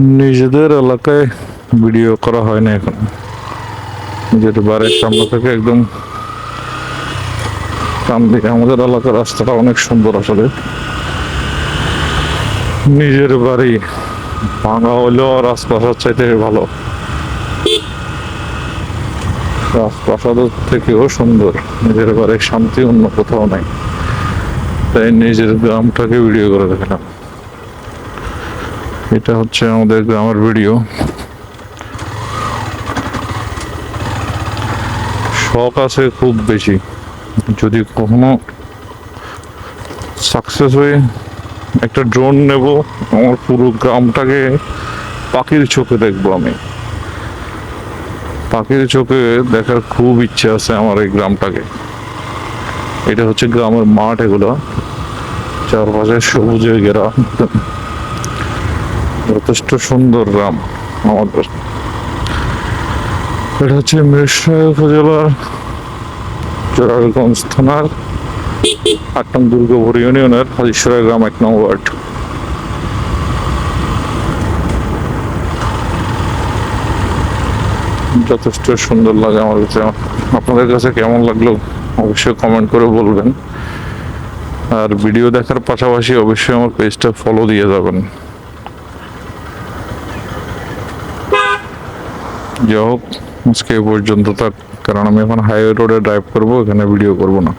নিজেদের এলাকায় ভিডিও করা হয় না এখন। নিজের বাড়ির সামনে থেকে একদম আমাদের এলাকার রাস্তাটা অনেক সুন্দর আসলে। নিজের বাড়ি ভাঙা হলেও রাজপ্রাসাদ চাইতে ভালো। রাজপ্রাসাদের থেকেও সুন্দর, নিজের বাড়ির শান্তি অন্য কোথাও নাই। তাই নিজের গ্রামটাকে ভিডিও করে রাখলাম এটা হচ্ছে আমাদের গ্রামের ভিডিও। শখ আছে খুব বেশি। যদি কখনো সাকসেস হয়ে একটা ড্রোন নেব, আমার পুরো গ্রামটাকে পাখির চোখে দেখব আমি। পাখির চোখে দেখার খুব ইচ্ছে আছে আমার এই গ্রামটাকে। এটা হচ্ছে গ্রামের মাঠ এগুলো। চারপাশে সবুজে ঘেরা যথেষ্ট সুন্দর গ্রাম আমাদের এটা হচ্ছে মিরসরাই উপজেলার জোরারগঞ্জ থানার আট নং দুর্গাপুর ইউনিয়নের হাজিসরাই গ্রাম এক নং ওয়ার্ড। যথেষ্ট সুন্দর লাগে আমার কাছে। আপনাদের কাছে কেমন লাগল অবশ্যই কমেন্ট করে বলবেন। আর ভিডিও দেখার পাশাপাশি অবশ্যই আমার পেজটা ফলো দিয়ে যাবেন। যাই হোক, আজকে পর্যন্ত থাক। কারণ আমি এখন হাইওয়ে রোডে ড্রাইভ করব এখানে ভিডিও করব না।